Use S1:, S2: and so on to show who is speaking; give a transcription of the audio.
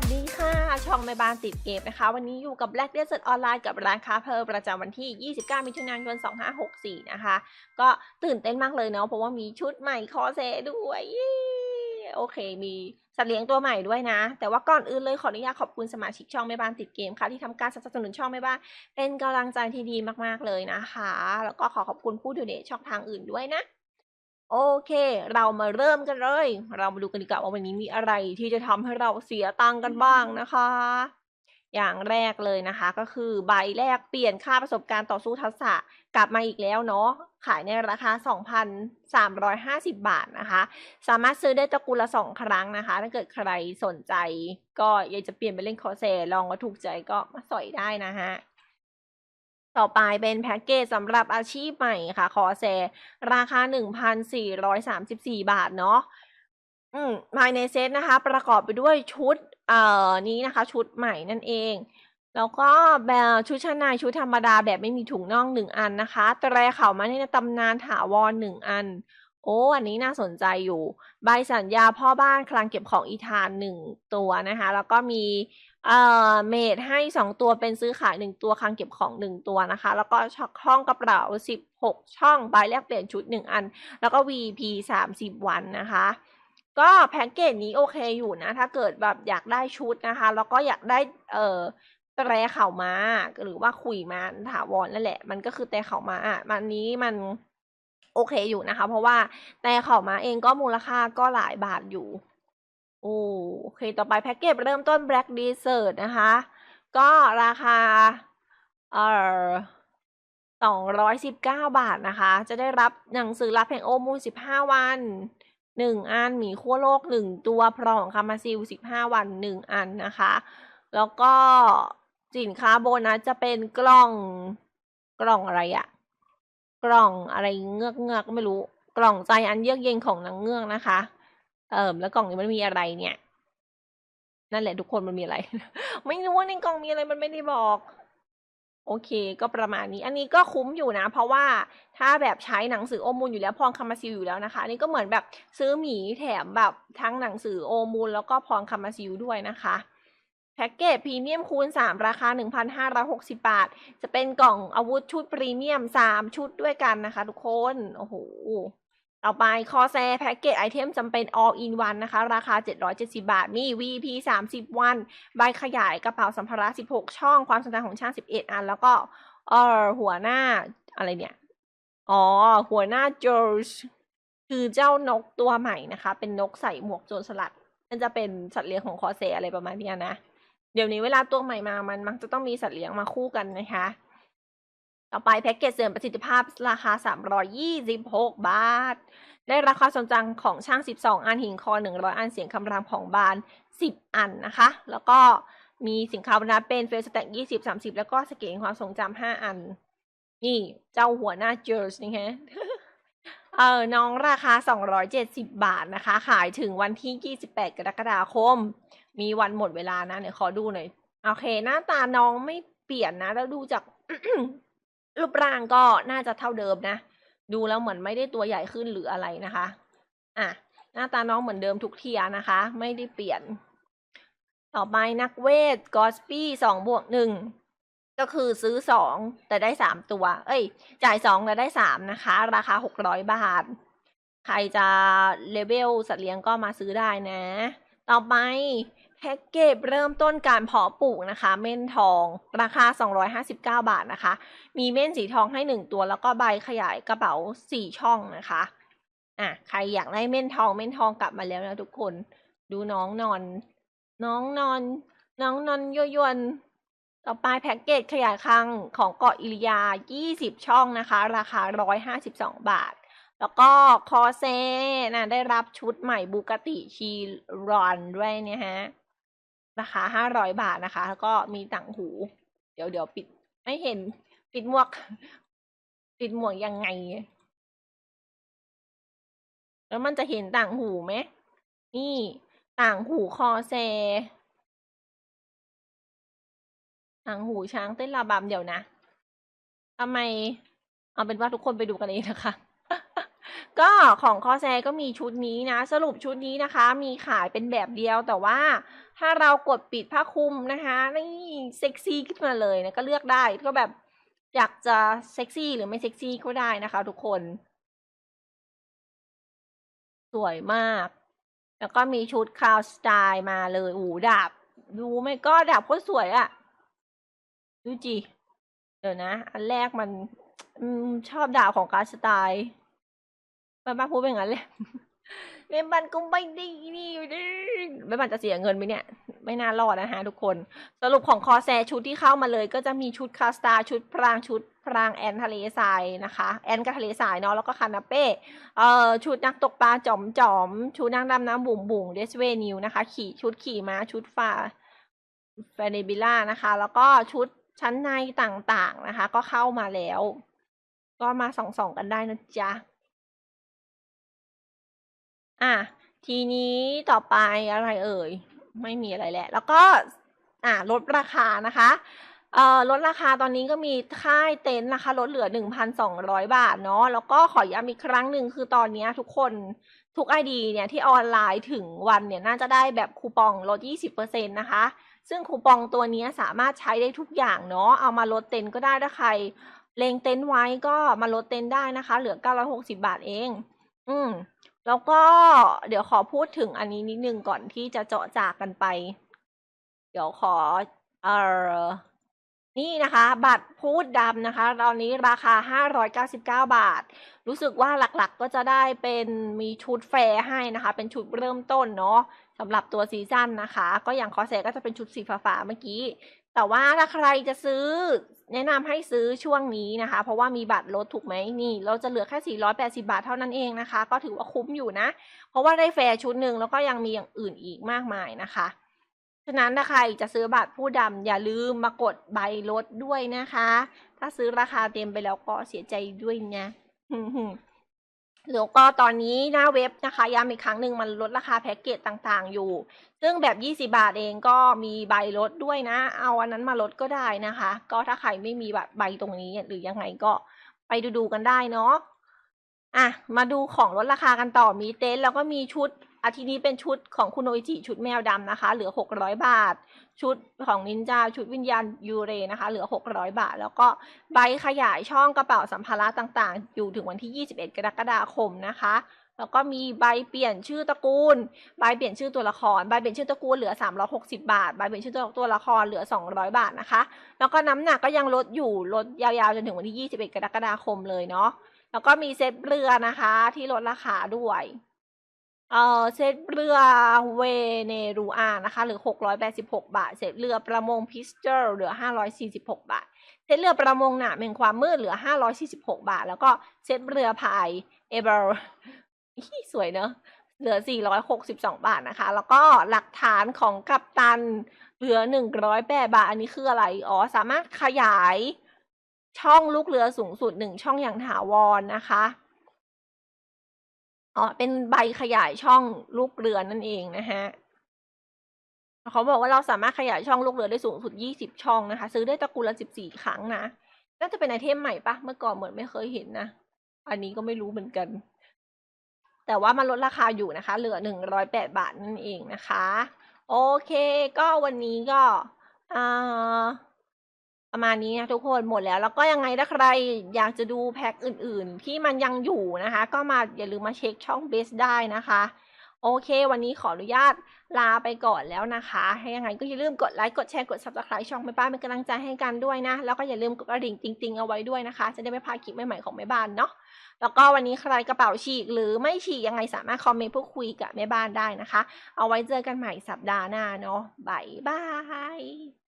S1: วัสดีค่ะ ช่องแม่บ้านติดเกมนะคะ วันนี้อยู่กับ Black Desert ออนไลน์กับร้านค้าเพลประจำวันที่ 29 มิถุนายน 2564 นะคะ ก็ตื่นเต้นมากเลยเนาะเพราะว่ามีชุดใหม่คอเซด้วยโอเค มีสัตว์เลี้ยงตัวใหม่ด้วยนะ แต่ว่าก่อนอื่นเลยขออนุญาตขอบคุณสมาชิกช่องแม่บ้านติดเกมค่ะ ที่ทำการสนับสนุนช่องแม่บ้าน เป็นกำลังใจที่ดีมากๆเลยนะคะ แล้วก็ขอขอบคุณผู้ดูเนทช่องทางอื่นด้วยนะ โอเค เรามาเริ่มกันเลย เรามาดูกันดีกว่าว่าวันนี้มีอะไรที่จะทำให้เราเสียตังกันบ้างนะคะ อย่างแรกเลยนะคะ ก็คือใบแรกเปลี่ยนค่าประสบการณ์ต่อสู้ทักษะกลับมาอีกแล้วเนาะ ขายในราคา 2,350 บาทนะคะ สามารถซื้อได้ตระกูลละสองครั้งนะคะ ถ้าเกิดใครสนใจ ก็อยากจะเปลี่ยนไปเล่นคอเซลองว่าถูกใจก็มาสอยได้นะฮะ ต่อไปเป็นแพ็กเกจสำหรับอาชีพใหม่ค่ะคอแซราคา 1,434 บาทเนาะอืมภายในเซตนะคะ ประกอบไปด้วยชุดเอ่อนี้นะคะ ชุดใหม่นั่นเอง แล้วก็แบบชุดชั้นในชุดธรรมดาแบบไม่มีถุงน่องหนึ่งอันนะคะตแตรเข่ามาในตำนานถาวรหนึ่งอัน โอ้ อันนี้น่าสนใจอยู่ ใบสัญญาพ่อบ้านคลังเก็บของอีธานหนึ่งตัวนะคะ แล้วก็มี เอ่อเมดให้สองตัวเป็นซื้อขายหนึ่งตัวคลังเก็บของหนึ่งตัวนะคะ แล้วก็ช่องห้องกระเป๋าสิบหกช่องใบแลกเปลี่ยนชุดหนึ่งอัน แล้วก็ VP สามสิบวันนะคะ ก็แพ็กเกจนี้โอเคอยู่นะ ถ้าเกิดแบบอยากได้ชุดนะคะ แล้วก็อยากได้เอ่อแตรเข่าม้าหรือว่าขุยม้าถาวรนั่นแหละ มันก็คือแต่เข่าม้าอะมันนี้มันโอเคอยู่นะคะ เพราะว่าแต่เข่าม้าเองก็มูลค่าก็หลายบาทอยู่ โอ้โอเค ต่อไปแพ็กเกจเริ่มต้น Black Desert นะคะ ก็ราคา เอ่อสองร้อยสิบเก้าบาทนะคะ จะได้รับหนังสือรับเพลงโอมูสิบห้าวันหนึ่งอัน หมีขั้วโลกหนึ่งตัว พร้อมของคามาซิลสิบห้าวันหนึ่งอันนะคะ แล้วก็สินค้าโบนัสจะเป็นกล่อง กล่องอะไรอะกล่องอะไรเงือกเงือกไม่รู้ กล่องใจอันเยือกเย็นของนางเงือกนะคะ เอิมแล้วกล่องนี้มันมีอะไรเนี่ย นั่นแหละทุกคนมันมีอะไร ไม่รู้ว่าในกล่องมีอะไรมันไม่ได้บอก โอเค ก็ประมาณนี้ อันนี้ก็คุ้มอยู่นะ เพราะว่าถ้าแบบใช้หนังสือโอมูลอยู่แล้วพรคามาซิลอยู่แล้วนะคะนนี้ก็เหมือนแบบซื้อหมีแถมแบบทั้งหนังสือโอมูลแล้วก็พรคามาซิลด้วยนะคะแพ็กเกจพรีเมียมคูณ 3 ราคา 1,560 บาท จะเป็นกล่องอาวุธชุดพรีเมียม 3 ชุดด้วยกันนะคะทุกคน โอ้โห ต่อไปคอแซแพ็กเกจไอเทมจำเป็น all in one นะคะ ราคา 770 บาท มี VP 30 วัน ใบขยายกระเป๋าสัมภาระ 16 ช่อง ความสนใจของช่าง 11 อัน แล้วก็เออหัวหน้าอะไรเนี่ย อ๋อ หัวหน้าจอร์จคือเจ้านกตัวใหม่นะคะ เป็นนกใส่หมวกโจรสลัดมันจะเป็นสัตว์เลี้ยงของคอเซอะไรประมาณนี้นะ เดี๋ยวนี้เวลาตัวใหม่มามันมักจะต้องมีสัตว์เลี้ยงมาคู่กันนะคะ ต่อไปแพ็กเกจเสริมประสิทธิภาพราคา 326 บาท ได้ราคาสนจังของช่าง 12 อันหินคอ 100 อันเสียงคำรามของบาน 10 อันนะคะ แล้วก็มีสินค้าบรรณาเป็นเฟสแต็ก20 30 แล้วก็สเกลความทรงจำ5อัน นี่เจ้าหัวหน้าเจอร์สนี่ฮะเออน้องราคา 270 บาทนะคะ ขายถึงวันที่ 28 กรกฎาคม มีวันหมดเวลานะเดี๋ยวขอดูหน่อย โอเค หน้าตาน้องไม่เปลี่ยนนะ แล้วดูจาก รูปร่างก็น่าจะเท่าเดิมนะ ดูแล้วเหมือนไม่ได้ตัวใหญ่ขึ้นหรืออะไรนะคะ อะ หน้าตาน้องเหมือนเดิมทุกเทียนะคะ ไม่ได้เปลี่ยน ต่อไปนักเวทกอสปี้สองบวกหนึ่งก็คือซื้อสองแต่ได้สามตัว เอ้ย จ่ายสองแต่ได้สามนะคะ ราคาหกร้อยบาท ใครจะเลเวลสัตว์เลี้ยงก็มาซื้อได้นะ ต่อไป แพ็กเกจเริ่มต้นการเพาะปลูกนะคะ เม่นทองราคา 259 บาทนะคะ มีเม่นสีทองให้หนึ่งตัว แล้วก็ใบขยายกระเป๋าสี่ช่องนะคะอะใครอยากได้เม่นทองเม่นทองกลับมาแล้วนะทุกคน ดูน้องนอน น้องนอน น้องนอนยยวนต่อไปแพ็กเกจขยายคลังของเกาะอิริยา 20 ช่องนะคะ ราคา 152 บาท แล้วก็คอเซนะได้รับชุดใหม่บูกติชีรอนด้วยเนี่ยฮะ ราคาห้าร้อยบาทนะคะ แล้วก็มีต่างหู เดี๋ยวเดี๋ยวปิดไม่เห็นปิดหมวก ปิดหมวกยังไง แล้วมันจะเห็นต่างหูไหมนี่ต่างหูคอแซต่างหูช้างเต้นระบำเดี๋ยวนะทำไม เอาเป็นว่าทุกคนไปดูกันเองนะคะก็ของคอแซก็มีชุดนี้นะ สรุปชุดนี้นะคะ มีขายเป็นแบบเดียวแต่ว่า ถ้าเรากดปิดผ้าคลุมนะคะนี่เซ็กซี่ขึ้นมาเลยนะก็เลือกได้ก็แบบอยากจะเซ็กซี่หรือไม่เซ็กซี่ก็ได้นะคะ ทุกคน สวยมาก แล้วก็มีชุดคราวสไตล์มาเลยอูดาบ ดูไหม่ก็ดาบโคตรสวยอะดูจิเดี๋ยวนะ อันแรกมันอืมชอบดาบของการสไตล์ป้าป้าพูดเป็นงนั้นเลย แม่บันก็ไม่ได้นี่แม่บันจะเสียเงินไหมเนี่ย ไม่น่ารอดนะฮะทุกคน สรุปของคอแซชุดที่เข้ามาเลย ก็จะมีชุดคาสตาชุดพรางชุดพรางแอนทะเลทรายนะคะ แอนกับทะเลทรายเนาะแล้วก็คานาเป้เอ่อชุดนักตกปลาจอมจอมชุดนักดำน้ำบุ๋งบุ๋งเดสเวนิวนะคะ ขี่ชุดขี่ม้าชุดฟ้าแฟเนบิล่านะคะ แล้วก็ชุดชั้นในต่างๆนะคะ ก็เข้ามาแล้ว ก็มาส่องๆกันได้นะจ๊ะ อะทีนี้ต่อไปอะไรเอ่ย ไม่มีอะไรแหละ แล้วก็อ่าลดราคานะคะเอ่อลดราคาตอนนี้ก็มีค่ายเต็นท์นะคะลดเหลือ 1,200 บาทเนาะแล้วก็ขอย้ำอีกครั้งหนึ่งคือตอนนี้ทุกคนทุกไอดีเนี่ยที่ออนไลน์ถึงวันเนี่ยน่าจะได้แบบคูปองลด 20%นะคะ ซึ่งคูปองตัวนี้สามารถใช้ได้ทุกอย่างเนาะเอามาลดเต็นท์ก็ได้ถ้าใครเลงเต็นท์ไว้ก็มาลดเต็นท์ได้นะคะ เหลือ 960 บาทเอง อืม แล้วก็เดี๋ยวขอพูดถึงอันนี้นิดนึงก่อนที่จะเจาะจากกันไป เดี๋ยวขอเอ่อนี่นะคะ บัตรพูดดำนะคะ ตอนนี้ราคา 599 บาท รู้สึกว่าหลักๆก็จะได้เป็นมีชุดแฟร์ให้นะคะ เป็นชุดเริ่มต้นเนาะสำหรับตัวซีซั่นนะคะ ก็อย่างคอเซก็จะเป็นชุดสีฟ้าๆเมื่อกี้ แต่ว่าถ้าใครจะซื้อแนะนำให้ซื้อช่วงนี้นะคะ เพราะว่ามีบัตรลดถูกไหมนี่ เราจะเหลือแค่ 480 บาทเท่านั้นเองนะคะ ก็ถือว่าคุ้มอยู่นะ เพราะว่าได้แฟร์ชุดหนึ่งแล้วก็ยังมีอย่างอื่นอีกมากมายนะคะฉะนั้นถ้าใครจะซื้อบัตรผู้ดำอย่าลืมมากดใบลดด้วยนะคะ ถ้าซื้อราคาเต็มไปแล้วก็เสียใจด้วยนะ แล้วก็ตอนนี้หน้าเว็บนะคะย้ำอีกครั้งหนึ่งมันลดราคาแพ็กเกจต่างๆอยู่ ซึ่งแบบ 20 บาทเองก็มีใบลดด้วยนะ เอาอันนั้นมาลดก็ได้นะคะ ก็ถ้าใครไม่มีแบบใบตรงนี้หรือยังไงก็ไปดูๆกันได้เนาะอะมาดูของลดราคากันต่อมีเต็นท์แล้วก็มีชุด อาทีนี้เป็นชุดของคุณโออิจิชุดแมวดำนะคะ เหลือ 600 บาท ชุดของนินจาชุดวิญญาณยูเรนะคะ เหลือ 600 บาท แล้วก็ใบขยายช่องกระเป๋าสัมภาระต่างๆ อยู่ถึงวันที่ 21 กรกฎาคมนะคะ แล้วก็มีใบเปลี่ยนชื่อตระกูล ใบเปลี่ยนชื่อตัวละคร ใบเปลี่ยนชื่อตระกูลเหลือ 360 บาท ใบเปลี่ยนชื่อตัวละครเหลือ 200 บาทนะคะ แล้วก็น้ำหนักก็ยังลดอยู่ ลดยาวๆจนถึงวันที่ 21 กรกฎาคมเลยเนาะ แล้วก็มีเซตเรือนะคะที่ลดราคาด้วย เอ่อเซตเรือเวเนรูอานะคะเหลือ 686 บาท เซตเรือประมงพิสเจอร์เหลือ 546 บาท เซตเรือประมงหนาเมงความมืดเหลือ 546 บาท แล้วก็เซตเรือพายเอเบลสวยเนอะเหลือ 462 บาทนะคะ แล้วก็หลักฐานของกัปตันเหลือ 108 บาท อันนี้คืออะไร อ๋อ สามารถขยายช่องลูกเรือสูงสุดหนึ่งช่องอย่างถาวรนะคะ อ๋อเป็นใบขยายช่องลูกเรือนั่นเองนะฮะเขาบอกว่าเราสามารถขยายช่องลูกเรือได้สูงสุด 20 ช่องนะคะ ซื้อได้ตระกูลละ 14 ครั้งนะ น่าจะเป็นไอเทมใหม่ปะเมื่อก่อนเหมือนไม่เคยเห็นนะ อันนี้ก็ไม่รู้เหมือนกัน แต่ว่ามันลดราคาอยู่นะคะ เหลือ 108 บาทนั่นเองนะคะ โอเค ก็วันนี้ก็อ่า ประมาณนี้นะทุกคนหมดแล้ว แล้วก็ยังไงถ้าใครอยากจะดูแพ็คอื่นๆ ที่มันยังอยู่นะคะ ก็มาอย่าลืมมาเช็คช่องเบสได้นะคะ โอเค วันนี้ขออนุญาตลาไปก่อนแล้วนะคะให้ยังไงก็อย่าลืมกดไลค์กดแชร์กด subscribe ช่องแม่บ้านเป็นกำลังใจให้กันด้วยนะ แล้วก็อย่าลืมกดกระดิ่งติงๆเอาไว้ด้วยนะคะ จะได้ไม่พลาดคลิปใหม่ๆของแม่บ้านเนาะแล้วก็วันนี้ใครกระเป๋าฉีกหรือไม่ฉีกยังไงสามารถคอมเมนต์พูดคุยกับแม่บ้านได้นะคะ เอาไว้เจอกันใหม่สัปดาห์หน้าเนาะบ๊ายบาย